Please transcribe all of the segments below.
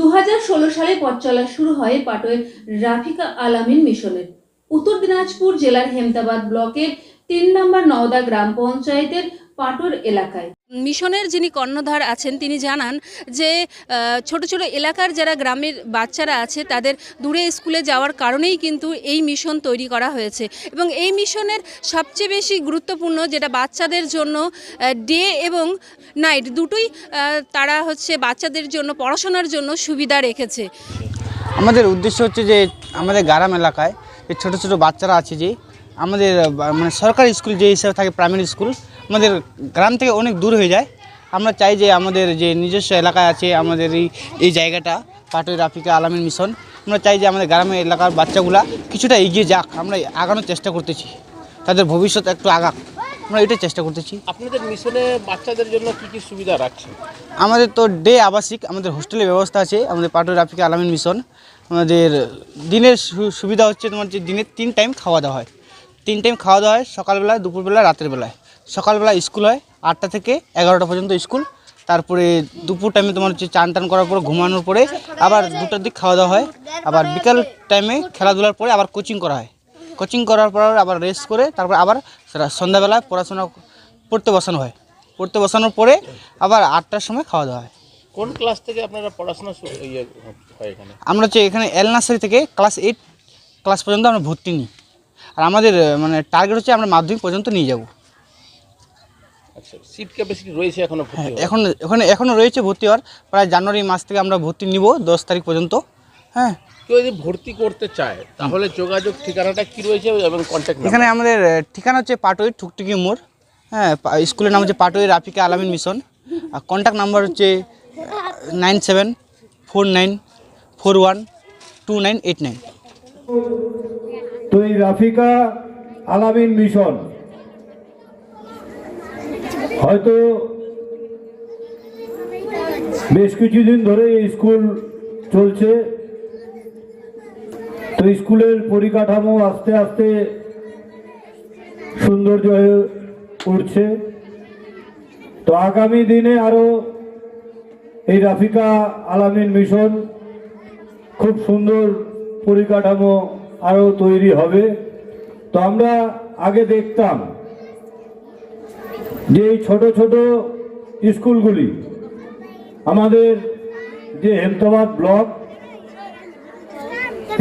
দু হাজার ষোলো সালে পথ চলা শুরু হয় পাটোয়ের রাফিকা আলামিন মিশনের। উত্তর দিনাজপুর জেলার হেমতাবাদ ব্লকের তিন নম্বর নওদা গ্রাম পঞ্চায়েতের পাটর এলাকায়। মিশনের যিনি কর্ণধার আছেন তিনি জানান যে ছোট ছোট এলাকার যারা গ্রামের বাচ্চারা আছে তাদের দূরে স্কুলে যাওয়ার কারণেই কিন্তু এই মিশন তৈরি করা হয়েছে। এবং এই মিশনের সবচেয়ে বেশি গুরুত্বপূর্ণ যেটা বাচ্চাদের জন্য ডে এবং নাইট দুটোই তারা হচ্ছে বাচ্চাদের জন্য পড়াশোনার জন্য সুবিধা রেখেছে। আমাদের উদ্দেশ্য হচ্ছে যে আমাদের গ্রাম এলাকায় যে ছোটো ছোটো বাচ্চারা আছে যে আমাদের মানে সরকারি স্কুল যে হিসাবে থাকে প্রাইমারি স্কুল আমাদের গ্রাম থেকে অনেক দূর হয়ে যায়। আমরা চাই যে আমাদের যে নিজস্ব এলাকায় আছে আমাদের এই এই জায়গাটা পাটুই রাফিকা আলামিন মিশন আমরা চাই যে আমাদের গ্রামের এলাকার বাচ্চাগুলা কিছুটা এগিয়ে যাক। আমরা আগানোর চেষ্টা করতেছি। তাদের ভবিষ্যৎ একটু আগাক। আমরা এটাই চেষ্টা করতেছি। আপনাদের মিশনে বাচ্চাদের জন্য কি কি সুবিধা রাখছেন আমাদের তো ডে আবাসিক আমাদের হোস্টেলের ব্যবস্থা আছে আমাদের পাটুই রাফিকা আলামিন মিশন আমাদের দিনের সুবিধা হচ্ছে তোমার যে দিনের তিন টাইম খাওয়া দাওয়া হয়। তিন টাইম খাওয়া দাওয়া হয় সকালবেলায় দুপুরবেলা রাতের বেলায়। সকালবেলা স্কুল হয় আটটা থেকে এগারোটা পর্যন্ত স্কুল। তারপরে দুপুর টাইমে তোমার হচ্ছে চান টান করার পরে ঘুমানোর পরে আবার দুটার দিক খাওয়া দাওয়া হয়। আবার বিকাল টাইমে খেলাধুলার পরে আবার কোচিং করা হয়। কোচিং করার পর আবার রেস্ট করে তারপর আবার সন্ধ্যাবেলায় পড়াশোনা পড়তে বসানো হয়। পড়তে বসানোর পরে আবার আটটার সময় খাওয়া দাওয়া হয়। কোন ক্লাস থেকে আপনারা পড়াশোনা শুরু ইয়ে হয় এখানে? আমরা হচ্ছে এখানে এল নার্সারি থেকে ক্লাস এইট ক্লাস পর্যন্ত আমরা ভর্তি নিই। আর আমাদের মানে টার্গেট হচ্ছে আমরা মাধ্যমিক পর্যন্ত নিয়ে যাব। আচ্ছা সিট ক্যাপাসিটি রয়েছে এখনও ভর্তি এখন ওখানে এখনও রয়েছে ভর্তি হওয়ার। প্রায় জানুয়ারি মাস থেকে আমরা ভর্তি নিব দশ তারিখ পর্যন্ত। হ্যাঁ। কেউ যদি ভর্তি করতে চায় তাহলে যোগাযোগ ঠিকানাটা কি রয়েছে এবং কন্ট্যাক্ট এখানে আমাদের ঠিকানা হচ্ছে পাটুই ঠুকটুকি মোড়। হ্যাঁ স্কুলের নাম হচ্ছে পাটুই রাফিকা আলামিন মিশন আর কন্ট্যাক্ট নাম্বার হচ্ছে nine seven four nine four one two nine eight nine তো এই রাফিকা আলামিন মিশন হয়তো বেশ কিছুদিন ধরে স্কুল চলছে। তো স্কুলের পরিকাঠামো আস্তে আস্তে সৌন্দর্য হয়ে উঠছে। তো আগামী দিনে আরও এই রাফিকা আলামিন মিশন খুব সুন্দর পরিকাঠামো আরও তৈরি হবে। তো আমরা আগে দেখতাম যে এই ছোট ছোট স্কুলগুলি, আমাদের যে হেমতাবাদ ব্লক,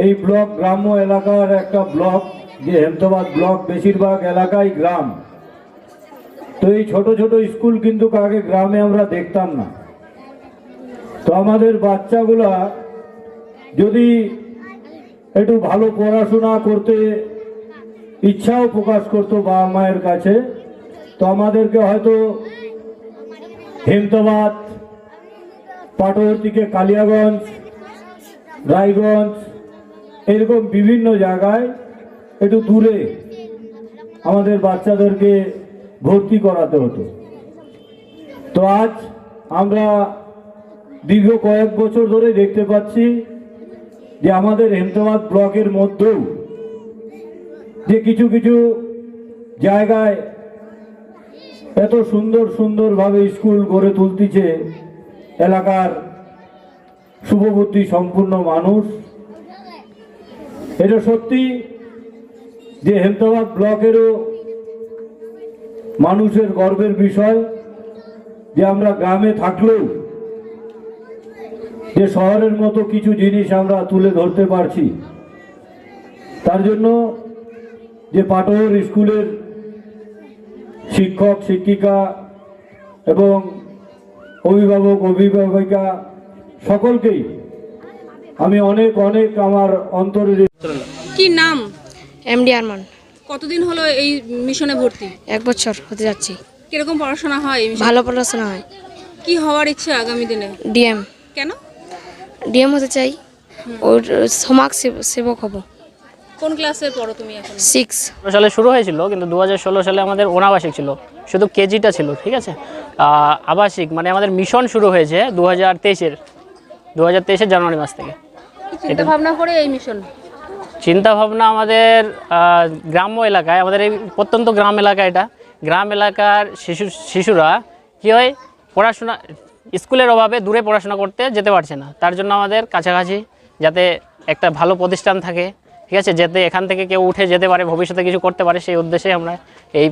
এই ব্লক গ্রাম্য এলাকার একটা ব্লক, যে হেমতাবাদ ব্লক বেশিরভাগ এলাকায় গ্রাম। তো এই ছোট ছোট স্কুল কিন্তু আগে গ্রামে আমরা দেখতাম না। তো আমাদের বাচ্চাগুলা যদি একটু ভালো পড়াশোনা করতে ইচ্ছাও প্রকাশ করতো বাবা মায়ের কাছে তো আমাদেরকে হয়তো হেমতাবাদ পাটর থেকে কালিয়াগঞ্জ, রায়গঞ্জ, এরকম বিভিন্ন জায়গায় একটু দূরে আমাদের বাচ্চাদেরকে ভর্তি করাতে হতো। তো আজ আমরা দীর্ঘ কয়েক বছর ধরে দেখতে পাচ্ছি যে আমাদের হেমতাবাদ ব্লকের মধ্যেও যে কিছু কিছু জায়গায় এত সুন্দর সুন্দরভাবে স্কুল গড়ে তুলতেছে এলাকার শুভবুদ্ধি সম্পূর্ণ মানুষ। এটা সত্যি যে হেমতাবাদ ব্লকেরও মানুষের গর্বের বিষয় যে আমরা গ্রামে থাকলেও যে শহরের মতো কিছু জিনিস আমরা তুলে ধরতে পারছি। তার জন্য যে পাটর স্কুলের শিক্ষক শিক্ষিকা এবং অভিভাবক অভিভাবিকা সকলকেই আমি অনেক অনেক আমার অন্তরের কি নাম? এমডি আরমান। কতদিন হলো এই মিশনে ভর্তি? এক বছর হতে যাচ্ছি। কীরকম পড়াশোনা হয় ভালো পড়াশোনা হয়। কি হওয়ার ইচ্ছে আগামী দিনে? ডিএম। কেন? ডিএম হতে চাই। ওর সমাজ সেব- সেবক হব। কোন ক্লাসে পড়ো তুমি এখন? সিক্স সালে শুরু হয়েছিল কিন্তু দু হাজার ষোলো সালে আমাদের অনাবাসিক ছিল। শুধু কেজিটা ছিল ঠিক আছে? আবাসিক মানে আমাদের মিশন শুরু হয়েছে দু হাজার তেইশের দু হাজার তেইশের জানুয়ারি মাস থেকে। চিন্তা ভাবনা করে এই মিশন চিন্তা ভাবনা আমাদের গ্রাম্য এলাকায় আমাদের এই প্রত্যন্ত গ্রাম এলাকা এটা। গ্রাম এলাকার শিশু শিশুরা কী হয় পড়াশোনা স্কুলের অভাবে দূরে পড়াশোনা করতে যেতে পারছে না। তার জন্য আমাদের কাছাকাছি যাতে একটা ভালো প্রতিষ্ঠান থাকে ঠিক আছে যাতে এখান থেকে কেউ উঠে যেতে পারে ভবিষ্যতে কিছু করতে পারে সেই উদ্দেশ্যে আমরা এই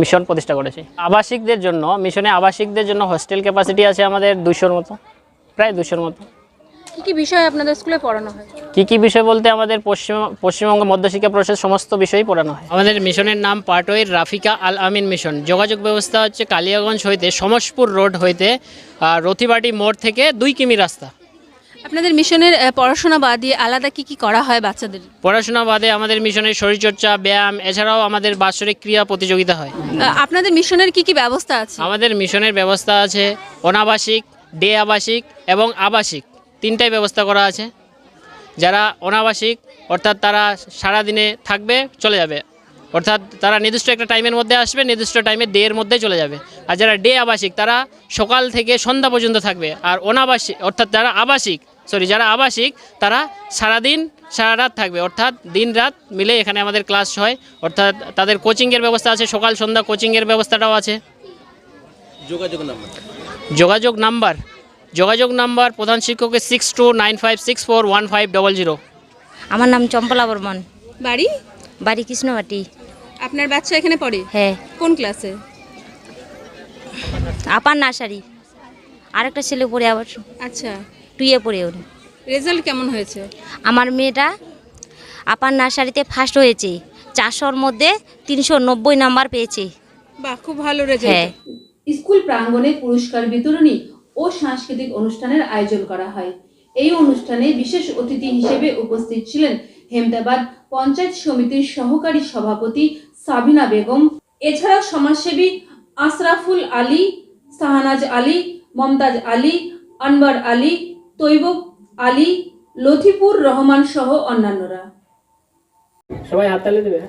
মিশন প্রতিষ্ঠা করেছি। আবাসিকদের জন্য মিশনে আবাসিকদের জন্য হোস্টেল ক্যাপাসিটি আছে আমাদের দুশোর মতো প্রায় দুশোর মতো। কী কী বিষয় আপনাদের স্কুলে পড়ানো হয়? কী কী বিষয় বলতে আমাদের পশ্চিম পশ্চিমবঙ্গ মধ্যশিক্ষা পরিষদ সমস্ত বিষয়ই পড়ানো হয়। আমাদের মিশনের নাম পাটওয়ের রাফিকা আল আমিন মিশন। যোগাযোগ ব্যবস্থা হচ্ছে কালিয়াগঞ্জ হইতে সমসপুর রোড হইতে রথিবাটি মোড় থেকে দুই কিমি রাস্তা। আপনাদের মিশনের পড়াশোনা বাদে আলাদা কি কি করা হয় বাচ্চাদের? পড়াশোনা বাদে আমাদের মিশনের শরীরচর্চা ব্যায়াম এছাড়াও আমাদের বাৎসরিক ক্রিয়া প্রতিযোগিতা হয়। আপনাদের মিশনের কি কি ব্যবস্থা আছে? আমাদের মিশনের ব্যবস্থা আছে অনাবাসিক ডে আবাসিক এবং আবাসিক। তিনটাই ব্যবস্থা করা আছে। যারা অনাবাসিক অর্থাৎ তারা সারা দিনে থাকবে চলে যাবে। অর্থাৎ তারা নির্দিষ্ট একটা টাইমের মধ্যে আসবে নির্দিষ্ট টাইমে ডে এর মধ্যে চলে যাবে। আর যারা ডে আবাসিক তারা সকাল থেকে সন্ধ্যা পর্যন্ত থাকবে। আর অনাবাসিক অর্থাৎ যারা আবাসিক সরি যারা আবাসিক তারা সারাদিন সারা রাত থাকবে। অর্থাৎ দিন রাত মিলে এখানে আমাদের ক্লাস হয়। অর্থাৎ তাদের কোচিংয়ের ব্যবস্থা আছে সকাল সন্ধ্যা কোচিংয়ের ব্যবস্থাটাও আছে। যোগাযোগ নাম্বার? যোগাযোগ নাম্বার। যোগাযোগ নাম্বার প্রধান শিক্ষকের six two nine five six four one five double zero আমার নাম চম্পলা বর্মন। বাড়ি? বাড়ি কৃষ্ণবাটি আপনার বাচ্চা এখানে পড়ে? হ্যাঁ। কোন ক্লাসে আপার নার্সারি। আরেকটা ছেলে পড়ে আবার। আচ্ছা। টুয়ে পড়ে ওর রেজাল্ট কেমন হয়েছে? আমার মেয়েটা আপার নার্সারিতে ফার্স্ট হয়েছে। চারশোর মধ্যে তিনশো নব্বই নাম্বার পেয়েছে। বাহ খুব ভালো রেজাল্ট হ্যাঁ। স্কুল প্রাঙ্গণে পুরস্কার বিতরণী ও সাংস্কৃতিক অনুষ্ঠানের আয়োজন করা হয়। এই অনুষ্ঠানে বিশেষ অতিথি হিসেবে উপস্থিত ছিলেন হেমদাবাদ পঞ্চায়েত সমিতির সহকারী সভাপতি সাবিনা বেগম এছাড়াও সমাজসেবী আশরাফুল আলী শাহনাজ আলী মমতাজ আলী আনবার আলী তৈবব আলী লথিপুর রহমান সহ অন্যান্যরা। সবাই হাততালি দেবে?